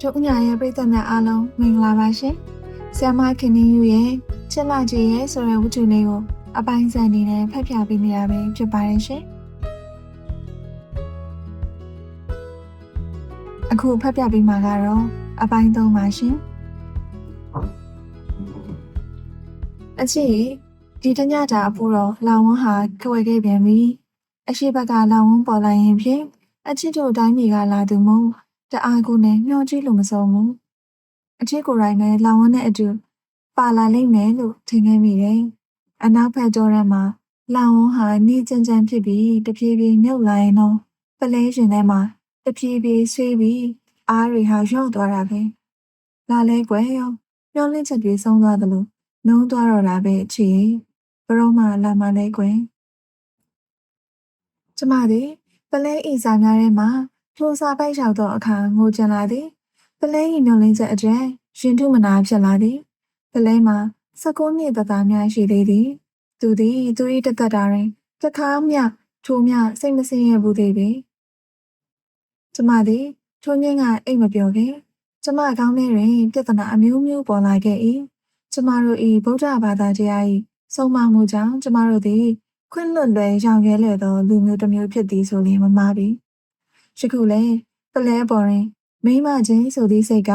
ကျုပ်ညာရဲ့ပရိသတ်များအားလုံးမင်္ဂလာပါရှင်။ဆ iam မခင်နင်းယူရဲ့ချစ်လာကြီးရဲ့ဆိုတဲ့ဝတ္ထုလေးကိုအပိုင်းစံအနေနဲ့ဖတ်ပြပေးနေရပဲဖြစ်ပါတယ်ရှင်။အခုဖတ်ပြပေးမှာကတော့အပိုင်း၃ပါရှင်။အချစ်ဒီတညတာအဖို့တော့လောင်ဝန်းဟာခဝဲခဲ့ပြန်ပြီ။အရှိဘက်ကလောင်ဝန်းပေါ်လာရင်ဖြင့်အချစ်တို့တိုင်းပြည်ကလာသူမို့ တအားကိုနဲ့မျောကြည့်လို့မစုံဘူးအချစ်ကိုယ်တိုင်နဲ့လောင်ဝန်းနဲ့အတူပါလာလိမ့်မယ်လို့ထင်ခဲ့မိတယ်အနောက်ဘက်ကျောရမှာလောင်ဝန်းဟာနေကြမ်းကြမ်းဖြစ်ပြီးတဖြည်းဖြည်းမြုပ်လာရင်တော့ပလဲရှင်ထဲမှာတဖြည်းဖြည်းဆွေးပြီးအားတွေဟာရော့သွားတာပဲလာလဲကွယ်ရောမျောလင့်ချက်တွေဆုံးသွားသလိုနှုံးသွားတော့တာပဲအချစ်ဘရောမလာမလဲကွယ်ကျမသည်ပလဲဤစာများထဲမှာ ထိုစာပိုက်လျှောက်သောအခါငိုကြလာသည်ပလဲ၏မျောလင်းချက်အကျဉ်ရင်ထုမနာဖြစ်လာသည်ပလဲမှာစကုန်းနှစ်သက်သားများရှိသေးသည် သူသည်သူ၏တသက်တာတွင်တစ်ခါမျှထိုမျှစိတ်မစင်းရဘူးသေးပေကျမသည်ထိုညင်းကအိတ်မပြောခင်ကျမကောင်းထဲတွင်ပြဿနာအမျိုးမျိုးပေါ်လာခဲ့၏ကျမတို့၏ဗုဒ္ဓဘာသာတရား၏ဆုံးမမှုကြောင့်ကျမတို့သည်ခွင့်လွတ်လွယ်ရောင်ရဲလွယ်သောလူမျိုးတစ်မျိုးဖြစ်သည်ဆိုရင်မမှားပြီ။ ယခုလည်းပလဲပေါ်ရင်မိမချင်းဆိုသည့်စိတ်က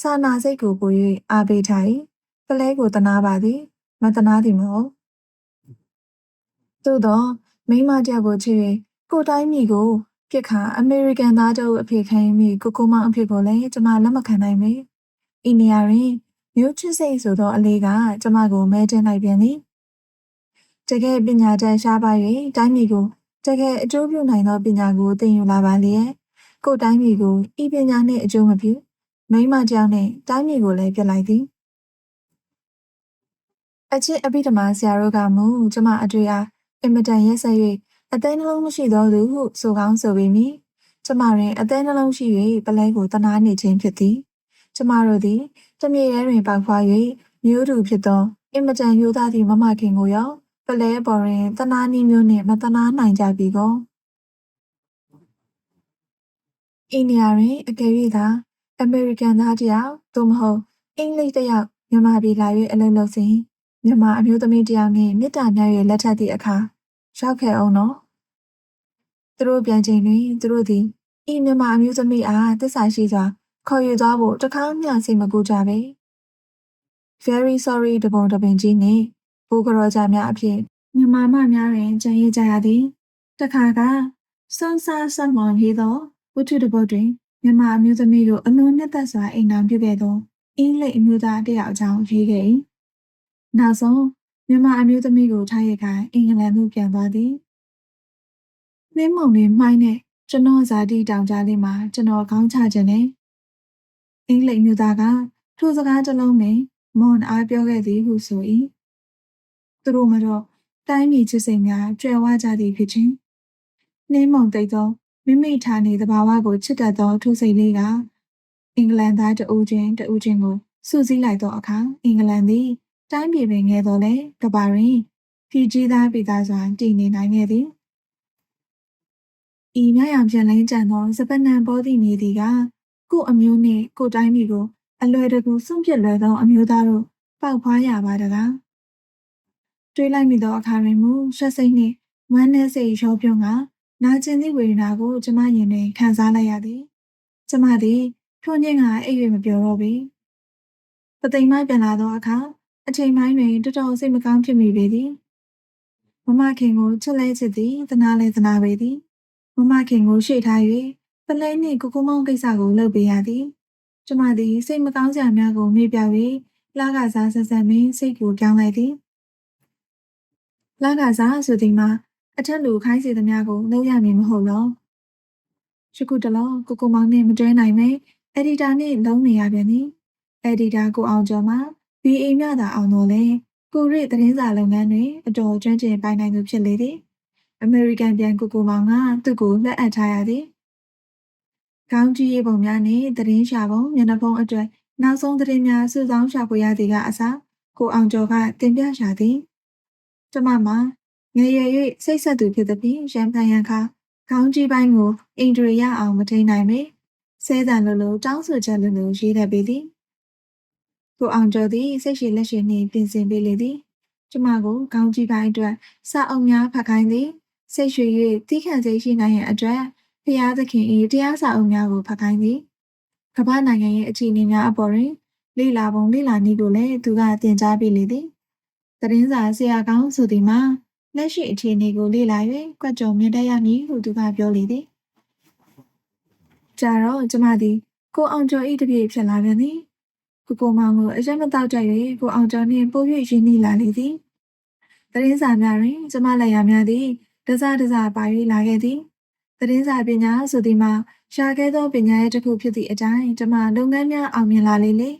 စာနာစိတ်ကိုပို၍အားပေးထား၏။ပလဲကိုတနာပါသည်မတနာသည်မဟုတ်။သို့သောမိမတယောက်ကိုချစ်၍ကိုတိုင်းမိကိုပြစ်ခါအမေရိကန်သားတို့အဖေခံမိကိုကိုမောင်အဖေကိုလည်းကျမလက်မခံနိုင်မေ။ဤနေရာတွင်မျိုးချစ်စိတ်ဆိုသောအလေးကကျမကိုမဲတင်လိုက်ပြန်သည်။တကယ်ပညာတတ်ရှားပါ၍တိုင်းပြည်ကို တကယ်အကျိုးပြုနိုင်သောပညာကိုသင်ယူလာပါလျက်ကိုယ်တိုင်းပြည်ကိုဤပညာနှင့်အကျိုးမပြုမိမကြောင့်နှင့်တိုင်းပြည်ကိုလည်းပြစ်လိုက်သည်အချစ်အပိဓမ္မာဆရာတို့ကမူကျမအတွေ့အားအင်မတန်ရက်ဆက်၍အသေးနှလုံးမရှိသောသူဟုဆိုကောင်းဆိုပေမည်ကျမတွင်အသေးနှလုံးရှိ၍ပလဲကိုတနာနေခြင်းဖြစ်သည်ကျမတို့သည်တမြေရဲတွင်ပေါက်ဖွာ၍မျိုးတူဖြစ်သောအင်မတန်ရိုးသားသည့်မမခင်ကိုရော ပလဲပေါ်တွင်တနာနီးမျိုးနှင့်မတနာနိုင်ကြပြီကိုအင်းနီယာတွင် အကယ်၍သာ အမေရိကန်သားတယောက် သို့မဟုတ် အင်္ဂလိပ်တယောက် မြန်မာပြည်လာ၍အလုပ်လုပ်စဉ် မြန်မာအမျိုးသမီးတယောက်နှင့် မေတ္တာများ၍လက်ထပ်သည့်အခါ ရောက်ခဲ့အောင်နော် သူတို့ပြန်ချိန်တွင် သူတို့သည် ဤမြန်မာအမျိုးသမီးအား သစ္စာရှိစွာ ခေါ်ယူသွားဖို့တခါမှစိတ်မကူကြပဲ very sorry တပုံတပင်ကြီးနှင့် ဘိုးကတော်ကြများအဖြစ်မြန်မာမများတွင်ကြံရည်ကြရသည်တခါကစွန်းစားဆက်မောင်ရေးသောဝတ္ထုတစ်ပုဒ်တွင်မြန်မာအမျိုးသမီးကိုအလွန်နှစ်သက်စွာအိမ်တော်ပြုခဲ့သောအင်းလိပ်အမျိုးသားတယောက်အကြောင်းရေးခဲ့၏နောက်ဆုံးမြန်မာအမျိုးသမီးကိုထားရကအင်္ဂလန်သို့ပြန်သွားသည်မင်းမုံလေးမိုင်းနဲ့ကျွန်တော်ဇာတိတောင်ကြားလေးမှာကျွန်တော်ခေါင်းချခြင်းနဲ့အင်္ဂလိပ်မျိုးသားကထိုစကားတစ်လုံးနဲ့မွန်အားပြောခဲ့သည်ဟုဆို၏ သူတို့မတော့တိုင်းပြည်ချစ်စိတ်များကြွယ်ဝကြသည်ဖြစ်ခြင်းနှင်းမုံတိတ်သောမိမိဌာနေသဘာဝကိုချစ်တတ်သောထုစိတ်လေးကအင်္ဂလန်သားတဦးချင်းတဦးချင်းကိုစုစည်းလိုက်သောအခါအင်္ဂလန်သည်တိုင်းပြည်ပင်ငယ်တော်လဲကဘာရင်ဖီဂျီသားပြည်သားစွာတည်နေနိုင်ခဲ့သည်ဤမြရောင်ပြန်လိုင်းကြံသောစပနံဘောသည့်မြေသည်ကကို့အမျိုးနှင့်ကို့တိုင်းပြည်ကိုအလွယ်တကူစွန့်ပစ်လွယ်သောအမျိုးသားတို့ပောက်ဖွားရပါတကား တွေးလိုက်မိသောအခါတွင်မူရှက်စိတ်နှင့်ဝမ်းနည်းစိတ်ရောပြုံးကနာကျင်သည့်ဝေဒနာကိုကျမရင်တွင်ခံစားလိုက်ရသည်ကျမသည်ထိုညင်ကအိပ်၍မပြောတော့ပေပသိမ်မပြန်လာသောအခါအချိန်ပိုင်းတွင်တော်တော်စိတ်မကောင်းဖြစ်မိပေသည်မမခင်ကိုချစ်လဲချစ်သည်သနာလဲသနာပေသည်မမခင်ကိုရှေ့ထား၍ပလဲနှင့်ကိုကိုမောင်ကိစ္စကိုလုပ်ပေးရသည်ကျမသည်စိတ်မကောင်းစရာများကိုမေ့ပြ၍လာကစားဆက်ဆက်မင်းစိတ်ကိုကြောင်းလိုက်သည် လာကစားဆိုသည်မှာအထက်လူခိုင်းစီသမျှကိုလုပ်ရမည်မဟုတ်လောယခုတလောကိုကိုမောင်နဲ့မတွဲနိုင်မဲအက်ဒီတာနဲ့လုံးနေရပြန်သည်အက်ဒီတာကိုအောင်ကျော်မှာ BA မြတာအောင်တော့လေကိုရစ်သတင်းစာလုပ်ငန်းတွေအတော်ကျွမ်းကျင်ပိုင်နိုင်သူဖြစ်လေသည်အမေရိကန်ပြန်ကိုကိုမောင်ကသူ့ကိုလက်အပ်ထားရသည်ကောင်းကြီးရေးပုံများနဲ့သတင်းရှာပုံမျက်နှာဖုံးအတွက်နောက်ဆုံးသတင်းများစုဆောင်းရှာဖွေရသည်ကအစားကိုအောင်ကျော်ကတင်ပြရှာသည် ကျမမှာငယ်ရွယ်၍စိတ်ဆက်သူဖြစ်သည်ဖြင့်ရန်ဖန်ရန်ခါခေါင်းကြီးပိုင်းကိုအင်ဒရီရအောင်မထိန်နိုင်ပေဆဲတန်လိုလိုတောင်းဆိုချက်လိုလိုရေးတတ်ပေသည်ကိုအောင်ကျော်သည်စိတ်ရှိလက်ရှိနှင့်ပြင်ဆင်ပေးလေသည်ကျမကိုကောင်းကြီးပိုင်းအတွက်စာအုပ်များဖတ်ခိုင်းသည်စိတ်ရွှေ၍တီးခန့်စိတ်ရှိနိုင်ရန်အတွက်ဖျားသခင်၏တရားစာအုပ်များကိုဖတ်ခိုင်းသည်ကမ္ဘာနိုင်ငံရဲ့အခြေအနေများအပေါ်တွင်လေ့လာပုံလေ့လာနည်းကိုလည်းသူကသင်ကြားပေးလေသည် သတင်းစာဆရာကောင်းဆိုသည်မှာလက်ရှိအခြေအနေကိုလေ့လာ၍ကွက်ကြုံမြင်တတ်ရမည်ဟုသူကပြောလေသည်ကြာတော့ကျမသည်ကိုအောင်ကျော်၏တပြည့်ဖြစ်လာပြန်သည်ကိုကိုမောင်ကိုအရက်မတောက်ကြ၍ကိုအောင်ကျော်နှင့်ပို၍ရင်းနှီးလာလေသည်သတင်းစာများတွင်ကျမလက်ရာများသည်တစားတစားပါ၍လာခဲ့သည်သတင်းစာပညာဆိုသည်မှာရှာခဲ့သောပညာရဲ့တစ်ခုဖြစ်သည့်အတိုင်းကျမလုပ်ငန်းများအောင်မြင်လာလေလေ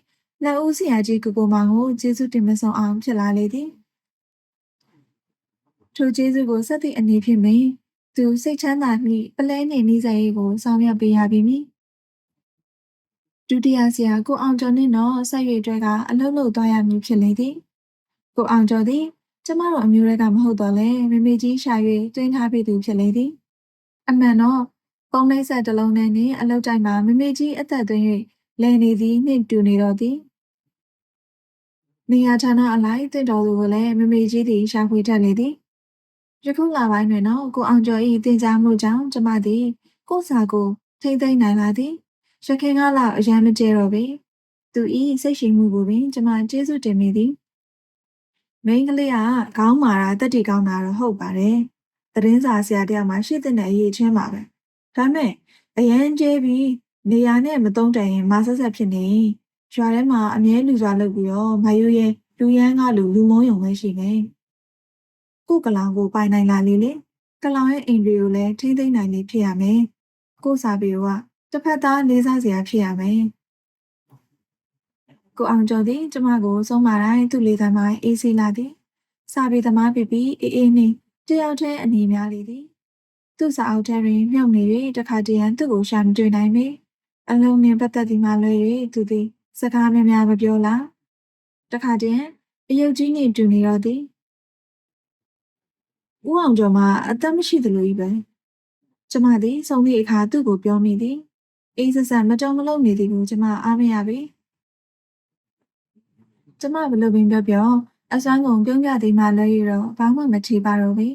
လက်ဦးဆရာကြီးကိုကိုမောင်ကိုကျေးဇူးတင်မဆုံးအောင်ဖြစ်လာလေသည်ထိုကျေးဇူးကိုဆက်သည့်အနေဖြင့်ပင်သူစိတ်ချမ်းသာမိပလဲနှင့်နှီးစပ်ရေးကိုဆောင်ရွက်ပေးရပြီမည်ဒုတိယဆရာကိုအောင်ကျော်နှင့်တော့ဆက်ရွေတွေကအလုပ်လုပ်သွားရမည်ဖြစ်လေသည်ကိုအောင်ကျော်သည်ကျမတို့အမျိုးတွေကမဟုတ်တော့လဲမမေကြီးရှာ၍တွင်းထားပြီးသူဖြစ်လေသည်အမှန်တော့ပုံနှိမ့်ဆက်တစ်လုံးနဲ့နှင့်အလုပ်တိုင်းမှာမမေကြီးအသက်သွင်း၍ လဲနေသည်နှင့်တူနေတော့သည်နေရာဌာနအလိုက်တင့်တော်သူကိုလည်းမမေကြီးသည်ရှာဖွေတတ်လေသည်ယခုလပိုင်းတွင်တော့ကိုအောင်ကျော်၏တင်ကြားမှုကြောင့်ကျမသည်ကိုစာကိုထိမ့်သိမ့်နိုင်လာသည်ရခင်ကလောက်အရန်မကျဲတော့ပေသူ၏စိတ်ရှိမှုကိုပင်ကျမကျေးဇူးတင်မိသည်မိန်းကလေးကခေါင်းမာတာတက်တီကောင်းတာတော့ဟုတ်ပါတယ်သတင်းစာဆရာတယောက်မှရှိတဲ့အရေးချင်းပါပဲဒါမဲ့အရန်ကျဲပြီး နေရာနဲ့မတုံးတန်ရင်မဆက်ဆက်ဖြစ်နေရွာထဲမှာအမြဲလူစွာလုပ်ပြီးတော့မယူရဲလူရန်ကလူလူမုံယုံပဲရှိနေကိုကလောင်ကိုပိုင်နိုင်လာလေလေကလောင်ရဲ့အိမ်တွေကိုလည်းထိမ့်သိမ့်နိုင်လေဖြစ်ရမယ်ကိုစာပေကတစ်ဖက်သားလေးစားစရာဖြစ်ရမယ်ကိုအောင်ကျော်သည်ကျမကိုဆုံးမတိုင်းသူ့လေးသမိုင်းအေးစီလာသည်စာပေသမားပြပြီးအေးအေးနှင့်တယောက်တည်းအနေများလေသည်သူ့စာအုပ်ထဲတွင်မြုပ်နေ၍တခါတည်းရန်သူ့ကိုရှာမတွေ့နိုင်ပေ အလုံးနှင့်ပတ်သက်သည်မှလွဲ၍သူသည် စကားများများမပြောလားတခါတည်းအယုတ်ကြီးနှင့်တူနေတော့သည်ဦးအောင်ကျော်မှာအသက်မရှိသလိုကြီးပဲကျမသည်ဆုံးသည့်အခါသူ့ကိုပြောမိသည်အေးဆက်ဆက်မတုံမလုံးနေသည်ကိုကျမအားမရပေကျမဘလို့ပင်ပြောပြောအစွမ်းကုန်ပြုံးပြသည်မှလည်းရတော့ဘာမှမထီပါတော့ပေ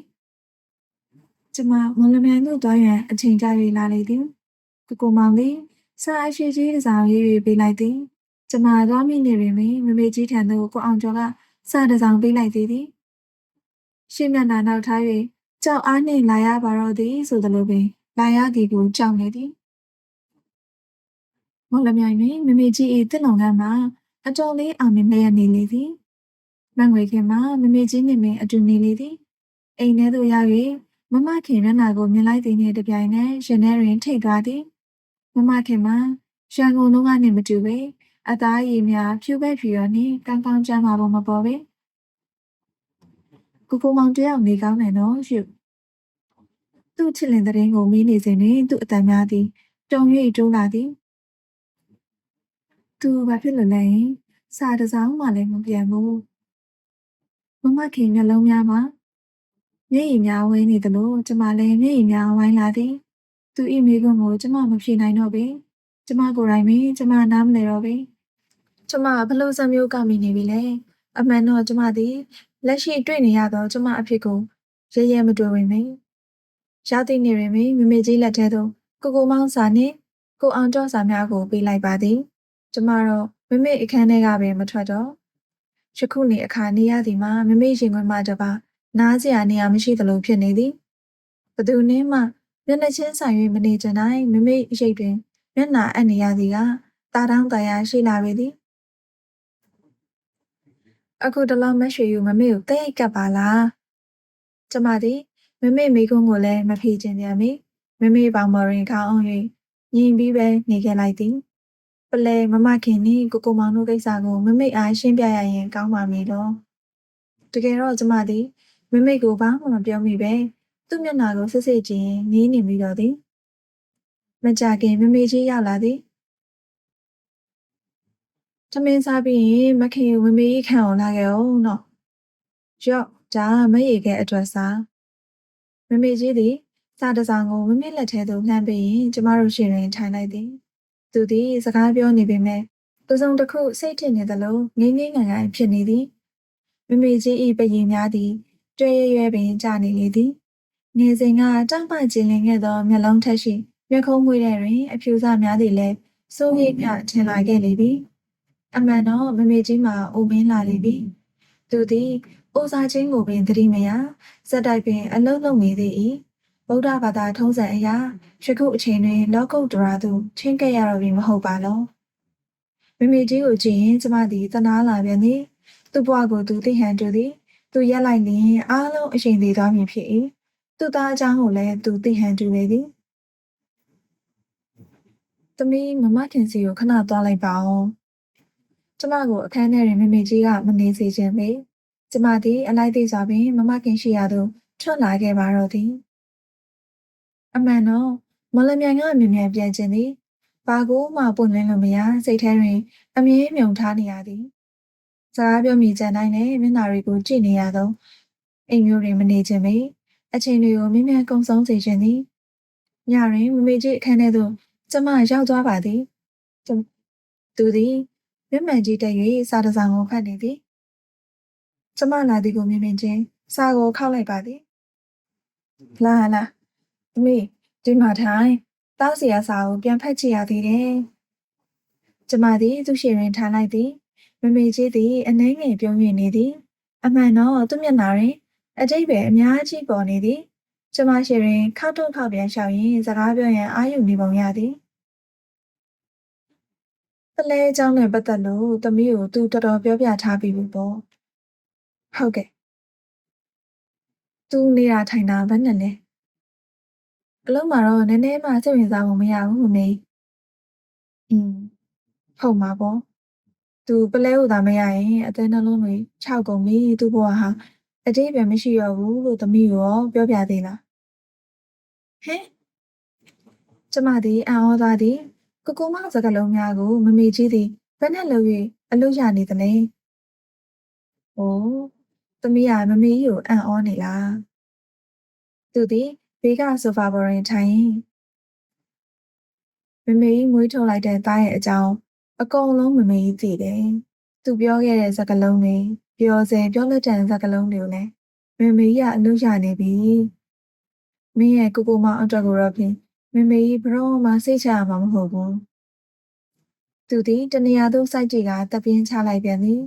ကျမမလမြိုင်တို့တွားရန်အချိန်ကြာ၍လာလေသည်ကိုကိုမောင်သည် စာအရှိကြီးတစ်စောင်ရေး၍ပေးလိုက်သည်ကျမသွားမိနေတွင်မမေကြီးထံသို့ကိုအောင်ကျော်ကစာတစ်စောင်ပေးလိုက်သည်သည်ရှင်းမျက်နှာနောက်ထား၍ကြောက်အားနှင့်လာရပါတော့သည်ဆိုသလိုပင်လာရသည်ကိုကြောက်နေသည်မော်လမြိုင်တွင်မမေကြီး၏တစ်လုံကမ်းမှာအတော်လေးအောင်မြင်လျက်နေလေသည်မငွေခင်မှာမမေကြီးနှင့်ပင်အတူနေလေသည်အိမ်ထဲသို့ရောက်၍မမခင်မျက်နှာကိုမြင်လိုက်သည်နှင့်တပြိုင်နက်ရင်ထဲတွင်ထိတ်သွားသည် မမခင်မှာရန်ကုန်လုံးကနေမတူပေအသားရည်များဖြူပဲ့ဖြူရောနှင့်ကောင်းကောင်းကျန်းမာဖို့မပေါ်ပေကိုကိုမောင်တယောက်နေကောင်းတယ်နော်ရှုသူ့ချစ်လင်တဲ့ရင်ကိုမီးနေစဉ်တွင်သူ့အတန်များသည်တုံ၍တိုးလာသည်သူဘာဖြစ်လို့လဲစာတစောင်းမှလည်းမပြန်ဘူးမမခင်မျက်လုံးများမှာမျက်ရည်များဝင်းနေသလိုကျမလည်းမျက်ရည်များဝိုင်းလာသည် သူဤမိကွန်းကိုကျမမဖြေနိုင်တော့ပေကျမကိုယ်တိုင်ပဲကျမနားမလဲတော့ပေကျမဘလို့စမျိုးကမိနေပြီလဲအမှန်တော့ကျမသည်လက်ရှိတွေ့နေရတော့ကျမအဖြစ်ကိုရဲရဲမတွေ့ဝင်မေရသည့်နေတွင်မမေကြီးလက်ထဲသို့ကိုကိုမောင်းစာနှင့်ကိုအောင်ကျော်စာများကိုပေးလိုက်ပါသည် ကျမတော့မမေအခန်းထဲကပင်မထွက်တော့ယခုနေအခါနေရသည်မှာမမေရင်ခွင်မှတပါနားစရာနေရာမရှိသလိုဖြစ်နေသည်ဘသူနည်းမှ မျက်နှာချင်းဆိုင်၍မနေကြနိုင်မမေအရေးတွင်မျက်နှာအပ်နေရသည်ကတာတောင်းတရာရှိလာပေသည်အခုတလောမရွှေယူမမေကိုတိတ်ကပ်ပါလားကျမသည်မမေမိကုန်းကိုလည်းမဖြေခြင်းပြန်မီမမေပေါင်မော်ရင်ခေါင်းအောင်၍ညင်ပြီးပဲနေခဲ့လိုက်သည်ပလဲမမခင်နီကိုကိုမောင်တို့ကိစ္စကိုမမေအားရှင်းပြရရင်ကောင်းပါမည်လို့တကယ်တော့ကျမသည်မမေကိုဘာမှမပြောမိပဲ သူ့မျက်နှာကိုစစ်စစ်ကြည့်ရင်နေနေပြီးတော့သည်မကြခင်မမေကြီးရောက်လာသည်ထမင်းစားပြီးရင်မခင်ဝင်းမေးခံအောင်လာခဲ့အောင်နော်ရော့ဒါမရေခဲအတွက်စားမမေကြီးသည်စားတစောင်ကိုမမေလက်ထဲသို့လှမ်းပေးရင်ကျမတို့ရှင်ရင်ထိုင်လိုက်သည်သူသည်စကားပြောနေပေမဲ့သူစုံတစ်ခုစိတ်ထင်နေသလိုငိမ့်ငိမ့်ငိုင်ငိုင်ဖြစ်နေသည်မမေကြီး၏ပရင်များသည် တွဲရရွဲပင်ကြာနေလေသည် နေစဉ်ကတောက်ပကျင်လင်ခဲ့သောမျက်လုံးထက်ရှိမျက်ခုံးမွေးတဲ့တွင် အဖြူစများသည်လည်းစိုးရိမ်မြထင်လာခဲ့လေပြီအမှန်တော့မမေကြီးမှာအိုမင်းလာလေပြီသူသည်အိုစာချင်းကိုပင်သတိမရစက်တိုက်ပင်အလုံးလုံးနေသည်၏ဗုဒ္ဓဘာသာထုံးစံအရာယခုအချိန်တွင် လောကုတ္တရာသို့ချင်းကပ်ရတော့ပြီမဟုတ်ပါလောမမေကြီးကိုကြည့်ရင်ကျမသည်တနာလာပြန်သည်သူ့ဘဝကိုသူသိဟန်တူသည်သူရက်လိုက်လျင်အားလုံးအချိန်သေးသွားမည်ဖြစ်၏ သူ့သားအကြောင်းကိုလည်းသူသိဟန်တူလေသည်သမီးမမခင်စီကိုခဏသွားလိုက်ပါဦးကျမကိုအခန်းထဲတွင်မမေကြီးကမနေစေခြင်းပေကျမသည်အလိုက်သေးစွာပင်မမခင်ရှိရာသို့ထွက်လာခဲ့ပါတော့သည်အမှန်တော့မလမြိုင်ကမြင်မြန်ပြန်ခြင်းသည်ဘာကိုမှပွင့်လင်းလို့မရစိတ်ထဲတွင် အမြဲမြုံထားနေရသည်စကားပြောမိကြတိုင်းနဲ့မျက်နှာတွေကိုကြည့်နေရသောအိမ်မျိုးတွင်မနေခြင်းပေ အချိန်တွေကိုမြင်မြန်ကုံဆုံးစေခြင်းသည်ညတွင်မမေကြီးအခန်းထဲသို့ကျမရောက်သွားပါသည်ကျမသူသည်မျက်မှန်ကြီးတက်၍စာတစ်စောင်ကိုဖတ်နေသည်ကျမလာသည်ကိုမြင်မြင်ချင်းစာကိုခောက်လိုက်ပါသည်လာလာသမီးဒီမှာထိုင်တောက်စီရစာကိုပြန်ဖတ်ကြည့်ရသေးတယ်ကျမသည်သူ့ရှေ့တွင်ထိုင်လိုက်သည်မမေကြီးသည်အနှဲငယ်ပြုံး၍နေသည် အမှန်တော့သူ့မျက်နှာတွင် အတိတ်ပဲအများကြီးပေါ်နေသည်ကျမရှိရင်ခောက်တော့ခောက်ပြန်လျှောက်ရင်စကားပြောရင်အာယူနေပုံရသည်ပလဲအကြောင်းနဲ့ပတ်သက်လို့သမီးကိုသူတော်တော်ပြောပြထားပြီးပြီပေါ့ဟုတ်ကဲ့သူနေတာထိုင်တာဘယ်နဲ့လဲအလုံးမှာတော့နည်းနည်းမှစိတ်ဝင်စားမှုမရဘူးမမေอืมဟုတ်မှာပေါ့သူပလဲကိုသာမရရင်အသေးနှလုံးတွေခြောက်ကုန်ပြီသူ့ဘဝဟာ အတိတ်ပဲမရှိတော့ဘူးလို့သမီးရောပြောပြသေးလားဟင်ကျမသည်အံ့ဩသွားသည်ကိုကိုမစကားလုံးများကိုမမေကြီးသည်ဘယ်နဲ့လုပ်၍အလို့ရနေသလဲ။အိုးသမီးကမမေကြီးကိုအံ့ဩနေလား။သူသည်ဘေးကဆိုဖာပေါ်တွင်ထိုင်မမေကြီးမွေးထုတ်လိုက်တဲ့သားရဲ့အကြောင်းအကုန်လုံးမမေကြီးသိတယ်။သူပြောခဲ့တဲ့စကားလုံးတွေ ပြောစဲပြောလက်တန်စကားလုံးတွေကိုလည်းမမေကြီးကအလို့ရနေပြီ။မင်းရဲ့ကိုကိုမအတွက်ကိုတော့ဖြင့်မမေကြီးဘရောမှစိတ်ချရမှာမဟုတ်ဘူး။သူသည်တနေရာသို့စိုက်ကြည့်ကတပ်ပြင်းချလိုက်ပြန်သည်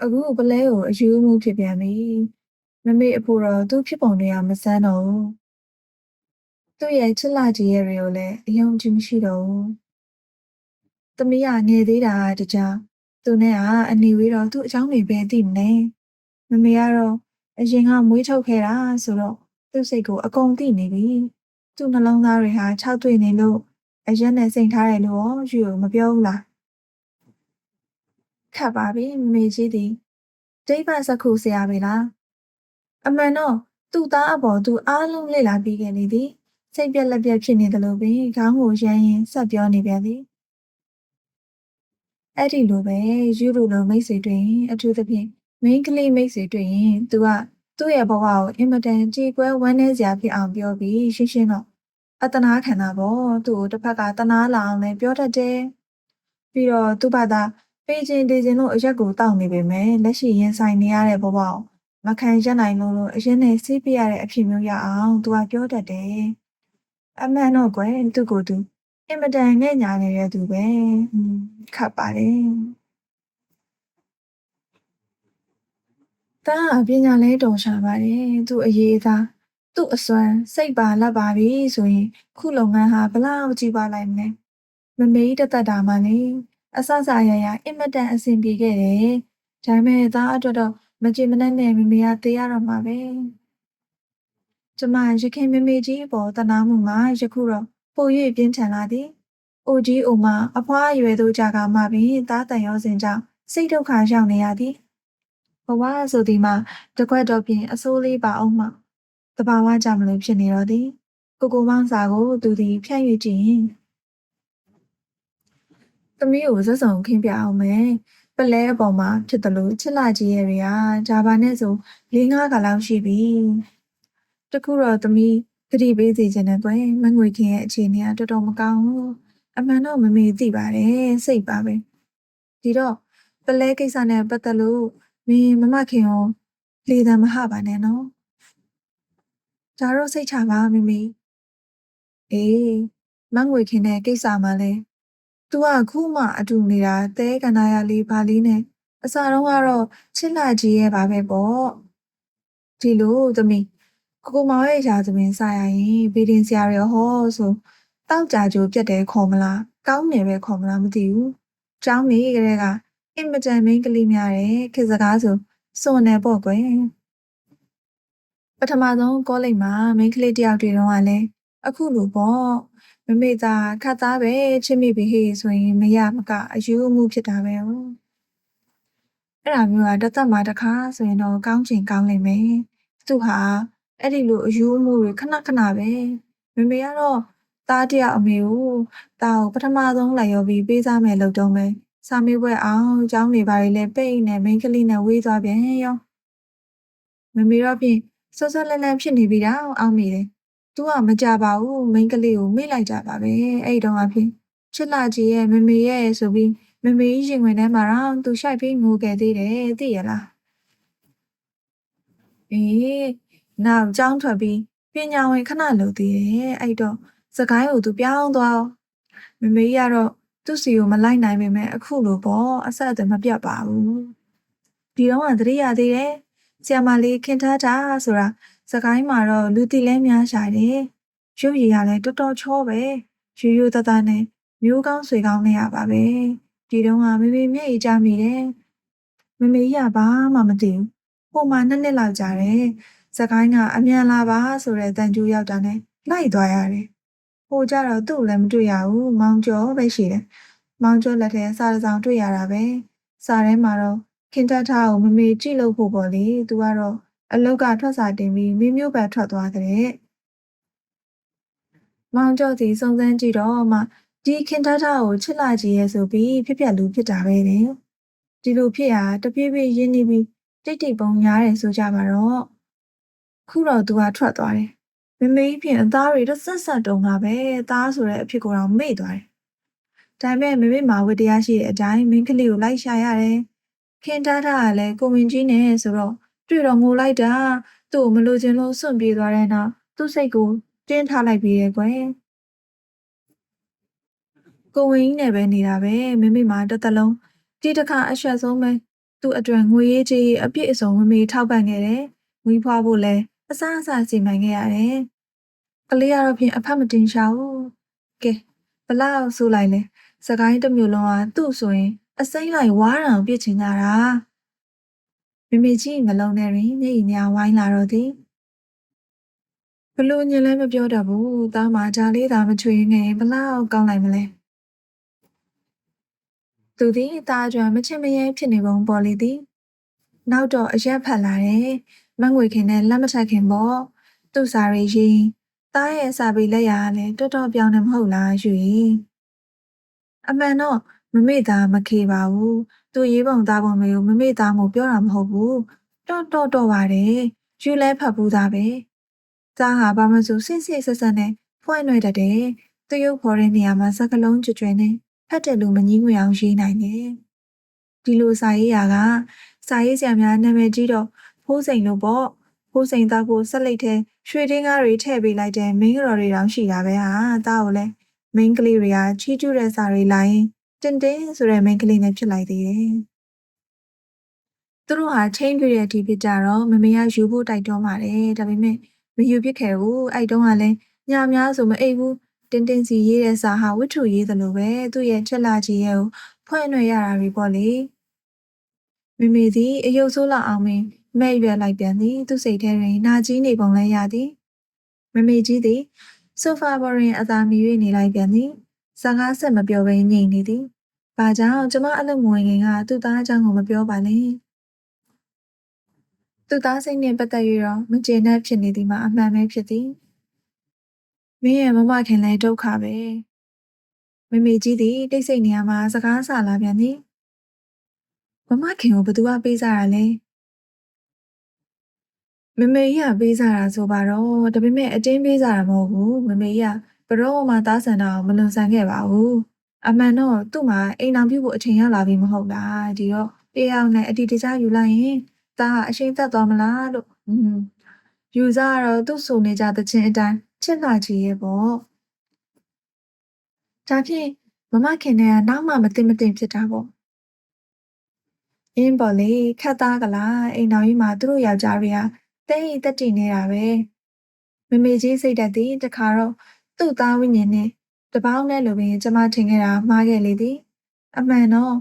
။အခုပလဲကိုအယူမှုဖြစ်ပြန်ပြီ။မမေအဖို့တော့သူ့ဖြစ်ပုံတွေကမဆန်းတော့ဘူး။သူ့ရဲ့ချစ်လာကြီးရဲ့တွေကိုလည်းအယုံကြည်မရှိတော့ဘူး။သမီးကငယ်သေးတာကတကြား သူနဲ့ကအနေဝေးတော့သူ့အကြောင်းတွေပဲသိမလဲ။မမေကတော့အရင်ကမွေးထုတ်ခဲ့တာဆိုတော့သူ့စိတ်ကိုအကုန်သိနေပြီ။သူ့နှလုံးသားတွေဟာခြောက်သွေ့နေလို့အရက်နဲ့စိန်ထားတယ်လို့ရောယူမပြောဘူးလား။ခတ်ပါပြီမမေကြီးသည်ဒိဗ္ဗစက္ခုဆရာပဲလား။အမှန်တော့သူ့သားအပေါ်သူအားလုံးလေ့လာပြီးခဲ့နေသည်။စိတ်ပြက်လက်ပြက်ဖြစ်နေတယ်လို့ပင်ခေါင်းကိုရမ်းရင်ဆက်ပြောနေပြန်သည်။ အဲ့ဒီလိုပဲယူလိုလိုမိတ်ဆွေတွေ့ရင်အထူးသဖြင့်မိန်းကလေးမိတ်ဆွေတွေ့ရင်သူကသူ့ရဲ့ဘဝကိုအင်မတန်ကြေကွဲဝမ်းနည်းစရာဖြစ်အောင်ပြောပြီးရှင်းရှင်းတော့အတနာခံတာပေါ့သူ့ကိုတစ်ဖက်ကတနာလာအောင်လည်းပြောတတ်တယ်ပြီးတော့သူ့ဘာသာပေးခြင်းတည်ခြင်းလို့အရက်ကိုတောက်နေပေမဲ့လက်ရှိရင်ဆိုင်နေရတဲ့ဘဝကိုမခံရနိုင်လို့လို့အရင်နဲ့ဆေးပြရတဲ့အဖြစ်မျိုးရအောင်သူကပြောတတ်တယ်အမှန်တော့ကွယ်သူ့ကိုယ်သူ အင်မတန်ငဲ့ညာနေတဲ့သူပဲခတ်ပါတယ်တာပညာလဲတော်ရှာပါတယ်သူအရေးသားသူ့အစွမ်းစိတ်ပါလက်ပါပြီဆိုရင် ခုလုပ်ငန်းဟာဘလောက်ကြီးပါလိုက်မလဲမမေးတသက်တာမှလေအဆဆရရအင်မတန်အဆင်ပြေခဲ့တယ်ဒါပေမဲ့သားအတွက်တော့မကြည်မနှက်နဲ့မမေကတေးရတော့မှာပဲကျမရခင်မမေကြီးအပေါ်တနာမှုမှာယခုတော့ ပို၍ပြင်းထန်လာသည်အိုကြီးအိုမအဖွားအရွယ်တို့ကြကမှပင်သားတန်ရောစင်ကြောင့်စိတ်ဒုက္ခရောက်နေရသည်ဘဝဆိုဒီမှာတကွက်တော့ပြင်အဆိုးလေးပါအောင်မှတဘာဝကြမလို့ဖြစ်နေတော့သည်ကိုကိုမောင်းစာကိုသူသည်ဖြန့်၍ကြည့်ရင်သမီးကိုဇက်စုံခင်းပြအောင်မယ်ပလဲအပေါ်မှာဖြစ်တယ်လို့ချစ်လာကြီးရဲ့တွေကဂျာဘာနဲ့ဆို၄-၅ခါလောက်ရှိပြီတခုတော့သမီး ဂတိပေးစီခြင်းနဲ့ကွယ်မငွေခင်ရဲ့အခြေအနေကတော်တော်မကောင်းဘူးအမှန်တော့မမေသိပါတယ်စိတ်ပါပဲဒီတော့ပလဲကိစ္စနဲ့ပတ်သက်လို့မင်းမမခင်ရောလေတံမဟပါနဲ့နော်ဒါတော့စိတ်ချပါမမေအေးမငွေခင်တဲ့ကိစ္စမှလဲ तू ကခုမှအတူနေတာတဲကနာရလေးဘာလေးနဲ့အစားတော့ကတော့ချစ်လာကြီးရဲ့ပါပဲပေါ့ဒီလိုသမီး ကိုကိုမောင်ရဲ့ရာသမင်စားရရင်ဗီဒင်ဆရာရောဟောဆိုတောက်ကြကြိုပြတ်တယ်ခေါ်မလားကောင်းတယ်ပဲခေါ်မလားမသိဘူးကျောင်းနေကြတဲ့ကအင်မတန်မင်းကလေးများတယ်ခေတ်စကားဆိုစွန်နေပေါ့ကွယ်ပထမဆုံးကောလိပ်မှာမင်းကလေးတယောက်တွေ့တော့ကလည်းအခုလိုပေါ့မမေသာခတ်သားပဲချစ်မိပြီဟေ့ဆိုရင်မရမကအယူအမှုဖြစ်တာပဲဟုတ်အဲ့ဒါမျိုးကတစ်သက်မှာတစ်ခါဆိုရင်တော့ကောင်းချင်ကောင်းလိမ့်မယ်သူဟာ အဲ့ဒီလိုအယူအမှုတွေခဏခဏပဲမမေကတော့သားတယောက်အမေကိုတာကိုပထမဆုံးလိုက်ရောပြီးပေးစားမယ်လို့တော့မယ်စာမေးပွဲအောင်အကြောင်းတွေဘာတွေလဲပိတ်နေမိန်းကလေးနဲ့ဝေးသွားပြန်ရောမမေတော့ဖြင့်စောစောလန်းလန်းဖြစ်နေပြီတော့အောင်မိတယ်သူကမကြပါဘူးမိန်းကလေးကိုမေ့လိုက်ကြပါပဲအဲ့တုန်းကဖြင့်ချစ်လာကြီးရဲ့မမေရဲ့ဆိုပြီးမမေကြီးရင်ဝင်ထဲမှာတော့သူရှိုက်ပြီးငိုခဲ့သေးတယ်သိရလားအေး နောက်ကြောင်းထွက်ပြီးပညာဝင်ခဏလုပ်သေးတယ်အဲ့တော့စကိုင်းကိုသူပြောင်းသွားမမေကြီးကတော့သူ့စီကိုမလိုက်နိုင်ပေမဲ့အခုလိုပေါ့အဆက်အသွယ်မပြတ်ပါဘူးဒီတော့ကသတိရသေးတယ်ဆီယမလေးခင်ထားတာဆိုတာစကိုင်းမှာတော့လူတိလဲများရှာတယ်ရုပ်ရည်ကလည်းတော်တော်ချောပဲရိုးရိုးသားသားနဲ့မျိုးကောင်းဆွေကောင်းနေရပါပဲဒီတော့ကမေမေမျက်ရည်ကျမိတယ်မမေကြီးကဘာမှမသိဘူးဟိုမှာနှစ်နှစ်လောက်ကြာတယ် စကိုင်းကအမြန်လာပါဆိုတဲ့တန်ကျူးရောက်တာနဲ့လိုက်သွားရတယ်ဟိုကြတော့သူ့လည်းမတွေ့ရဘူးမောင်ကျော်ပဲရှိတယ်မောင်ကျော်လက်ထဲစားတစ်စောင်တွေ့ရတာပဲစားထဲမှာတော့ခင်တတ်ထားကိုမမေကြည့်လို့ဖို့ပေါ့လေသူကတော့အလုတ်ကထွက်စာတင်ပြီးမိမျိုးပဲထွက်သွားတဲ့မောင်ကျော်စီစုံစမ်းကြည့်တော့မှဒီခင်တတ်ထားကိုချစ်လာကြည့်ရဲ့ဆိုပြီးဖြစ်ပြလူဖြစ်တာပဲတဲ့ဒီလိုဖြစ်ရာတပြေးပြေးရင်းနေပြီးတိတ်တိတ်ပုံများတယ်ဆိုကြပါတော့ ခုတော့သူကထွက်သွားတယ်မမေကြီးပြင်အသားတွေတော့ဆက်ဆက်တုံးတာပဲအသားဆိုတဲ့အဖြစ်ကိုတော့မေ့သွားတယ်ဒါပေမဲ့မမေမာဝတ္တရားရှိတဲ့အတိုင်းမင်းကလေးကိုလိုက်ရှာရတယ်ခင်တားတာကလည်းကိုဝင်ကြီးနဲ့ဆိုတော့တွေ့တော့ငိုလိုက်တာသူ့ကိုမလိုချင်လို့စွန့်ပြေးသွားတဲ့နောက်သူ့စိတ်ကိုတင်းထားလိုက်ပြီးရဲ့ကွယ်ကိုဝင်ကြီးနဲ့ပဲနေတာပဲမိမိမှာတစ်သက်လုံးဒီတစ်ခါအရှက်ဆုံးပဲသူ့အတွက်ငွေရေးကြေးရေးအပြည့်အစုံမမေထောက်ပံ့ခဲ့တယ်ဝီးဖွားဖို့လဲ အစားအစာစီမံခဲ့ရတယ်ကလေးကတော့ဖြင့်အဖတ်မတင်ရှာဘူးကဲဘလောက်ဆိုလိုက်လဲစကိုင်းတစ်မျိုးလုံးကသူ့ဆိုရင်အစိမ့်လိုက်ဝါးတောင်ပြစ်ချင်ကြတာမိမိကြီးမလုံးနဲ့ရင်မျက်ရည်များဝိုင်းလာတော့သည်ဘလို့ညင်လည်းမပြောတတ်ဘူးသားမဂျာလေးသာမချွေငယ်ဘလောက်ကောင်းလိုက်မလဲသူသည်တာကြွမချင်မရဲဖြစ်နေပုံပေါ်လေသည်နောက်တော့အရက်ဖတ်လာတယ် မငွေခင်နဲ့လက်မထက်ခင်ပေါ့သူ့စာရီရင်သားရဲ့စာပေလက်ရာကလည်းတော်တော်ပြောင်းနေမဟုတ်လားယူရင်အမှန်တော့မမေ့သားမခေပါဘူးသူရေးပုံသားပုံမျိုးမမေ့သားမို့ပြောတာမဟုတ်ဘူးတော့တော့တော့ပါတယ်ယူလဲဖတ်ဘူးသားပဲသားဟာဘာမှဆိုစင့်စင့်ဆက်ဆက်နဲ့ဖွဲ့နှွဲတတ်တယ်တရုပ်ဖော်တဲ့နေရာမှာစကလုံးကြွကြွနဲ့ဖတ်တယ်လို့မငင်းငွေအောင်ရေးနိုင်တယ်ဒီလိုစာရေးရာကစာရေးဆရာများနာမည်ကြီးတော့ ဖိုးစိန်လို့ပေါ့ဖိုးစိန်သားကိုဆက်လိုက်တဲ့ရွှေတင်းကားတွေထည့်ပေးလိုက်တဲ့မင်းကတော်တွေတောင်ရှိတာပဲဟာသားကိုလည်းမင်းကလေးတွေကချီးကျူးတဲ့စာတွေလာရင်တင်တင်ဆိုတဲ့မိန်းကလေးနဲ့ဖြစ်လိုက်သေးတယ်။သူတို့ဟာချင်းပြည့်တဲ့အထိဖြစ်ကြတော့မမေကယူဖို့တိုက်တွန်းပါတယ်။ဒါပေမဲ့မယူဖြစ်ခဲ့ဘူး။အဲ့တုန်းကလည်းညများဆိုမအိပ်ဘူး။တင်းတင်းစီရေးတဲ့စာဟာဝတ္ထုရေးသလိုပဲသူ့ရဲ့ချက်လာကြီးရဲ့ကိုဖွဲ့နှွှဲရတာတွေပေါ့လေ။မမေသည်အယုတ်ဆိုးလောက်အောင်မင်း မဲ့ရွယ်လိုက်ပြန်သည် သူ့စိတ်ထဲတွင်နာကြီးနေပုံလဲရသည်။မမေကြီးသည်ဆိုဖာပေါ်တွင်အသာမီ၍နေလိုက်ပြန်သည်။စကားဆက်မပြောဘဲညိတ်နေသည်။ဘာကြောင့်ကျမအလုပ်မဝင်ခင်ကသူ့သားအကြောင်းကိုမပြောပါနဲ့။သူ့သားစိတ်နဲ့ပတ်သက်၍တော့မကျေနပ်ဖြစ်နေသည်မှာအမှန်ပဲဖြစ်သည်။မင်းရဲ့မမခင်လည်းဒုက္ခပဲ။မမေကြီးသည်တိတ်ဆိတ်နေရာမှာစကားဆလာပြန်သည်။မမခင်ကိုဘသူကပေးစားရလဲ မမေကြီးကပေးစားတာဆိုပါတော့ဒါပေမဲ့အတင်းပေးစားတာမဟုတ်ဘူးမမေကြီးကဘရောမှသားဆန်တာကိုမလွန်ဆန်ခဲ့ပါဘူးအမှန်တော့သူ့မှာအိမ်အောင်ပြုတ်ဖို့အချိန်ရလာပြီမဟုတ်လားဒီတော့ပေးအောင်နဲ့အတီတခြားယူလိုက်ရင်သားကအချိန်သက်သွားမလားလို့อืมယူစားကတော့သူ့စုံနေကြတဲ့ချင်းအတိုင်းချစ်လာကြည့်ရဲ့ပေါ့ဒါဖြင့်မမခင်နဲ့ကနောက်မှမသိမသိဖြစ်တာပေါ့အင်းပေါ်လေခတ်သားကလားအိမ်တော်ကြီးမှာသူတို့ယောက်ျားတွေက တိတ်တက်တည်နေတာပဲမမေကြီးစိတ်တက်သည်တခါတော့သူ့သားဝိညာဉ်နဲ့တပေါင်းနဲ့လိုပင်ကျမထင်ခဲ့တာမှားခဲ့လေသည်အမှန်တော့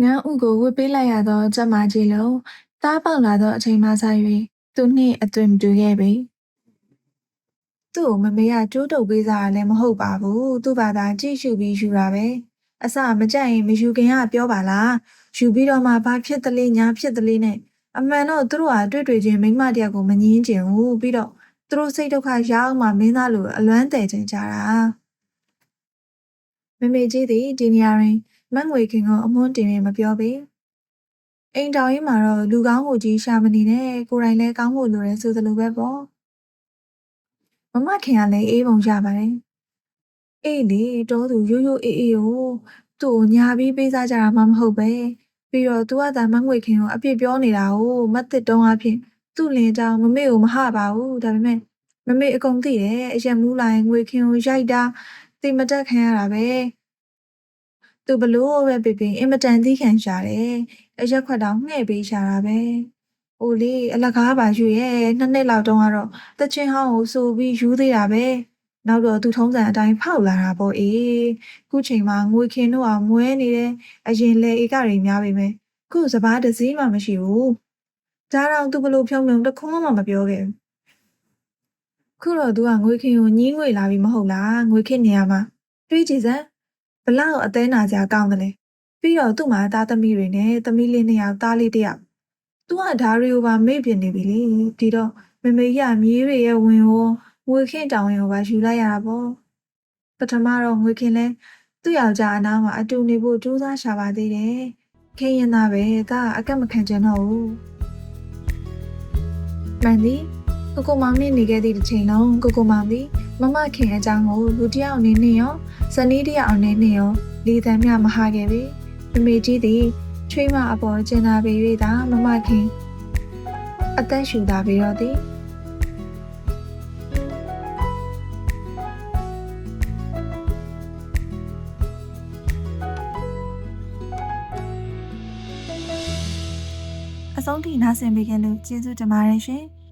ငန်းဥကိုဝစ်ပေးလိုက်ရသောကျမကြီးလုံးသားပေါက်လာသောအချိန်မှစ၍သူနှင့်အသွင်မတူခဲ့ပေသူ့ကိုမမေကကျိုးတုပ်ပေးစားရလည်းမဟုတ်ပါဘူးသူ့ဘာသာကြည့်ရှုပြီးယူတာပဲအစမကြိုက်ရင်မယူခင်ကပြောပါလားယူပြီးတော့မှဘာဖြစ်တလေးညာဖြစ်တလေးနဲ့ အမှန်တော့သူတို့ဟာတွေ့တွေ့ချင်းမိန်းမတယောက်ကိုမငင်းကျင်ဘူးပြီးတော့သူတို့စိတ်ဒုက္ခရောက်မှမင်းသားလိုအလွမ်းတယ်ချင်ကြတာမမေကြီးသည်ဒီနေရာတွင်မတ်ငွေခင်ကိုအမွှန်းတင်ရင်မပြောပေအိမ်တောင်ရင်မှာတော့လူကောင်းကိုကြီးရှာမနေနဲ့ကိုယ်တိုင်လည်းကောင်းဖို့လိုတယ်ဆိုသလိုပဲပေါ့မမခင်ကလည်းအေးပုံရပါတယ်အေးလေတော်သူရိုးရိုးအေးအေးကိုသူ့ကိုညာပြီးပေးစားကြတာမှမဟုတ်ပဲ ပြီးတော့သူကသာမငွေခင်ကိုအပြစ်ပြောနေတာကိုမတ်တစ်တုံးအဖြစ်သူ့လင်ကြောင်မမေကိုမဟပါဘူးဒါပေမဲ့မမေအကုန်သိတယ်အရက်မူးလိုက်ငွေခင်ကိုရိုက်တာတိမတက်ခံရတာပဲသူဘလို့ပဲပြပြအင်မတန်သီးခံရှာတယ်အရက်ခွက်တောင်ငှဲ့ပေးရှာတာပဲ။အိုလေအလကားပါယူရဲ့နှစ်နှစ်လောက်တုန်းကတော့တချင်းဟောင်းကိုစိုးပြီးယူသေးတာပဲ။ နောက်တော့သူထုံးစံအတိုင်းဖောက်လာတာပေါ့အေး။ခုချိန်မှာငွေခင်တို့ကမွဲနေတယ်အရင်လေဧကတွေများပေမဲ့ခုစပားတစ်စည်းမှမရှိဘူး။ဒါတော့သူဘလို့ဖြုံးဖြုံးတစ်ခုမှမပြောခဲ့ဘူး။ခုတော့သူကငွေခင်ကိုညင်းငွေလာပြီမဟုတ်လားငွေခင်နေရာမှာတွေးကြည့်စမ်းဘလောက်အသေးနာစရာကောင်းတယ်လဲ။ပြီးတော့သူ့မှာသားသမီးတွေနဲ့သမီးလေးနှစ်ယောက်သားလေးတစ်ယောက်သူကဒါရီကိုပါမေ့ပြနေပြီလေဒီတော့မမေကြီးကမြေးတွေရဲ့ဝင်ရော ငွေခင်းတောင်ရောပါယူလိုက်ရတာပေါ့ပထမတော့ငွေခင်းလဲသူ့ယောက်ျားအနားမှာအတူနေဖို့ကြိုးစားရှာပါသေးတယ်ခင်းရင်သားပဲဒါကအကက်မခံချင်တော့ဘူးမန်ဒီကိုကိုမောင်နဲ့နေခဲ့သည့်တစ်ချိန်လုံးကိုကိုမောင်သည်မမခင်အကြောင်းကိုလူတစ်ယောက်အနေနဲ့ရောဇနီးတစ်ယောက်အနေနဲ့ရောလေတံမြမဟာခဲ့ပြီမမေကြီးသည်ချွေးမအပေါ်ကျင်နာပေ၍သာမမခင်အသက်ရှူတာပေတော့သည် နားဆင်ပေးခင်လို့ကျေးဇူးတင်ပါတယ်ရှင်။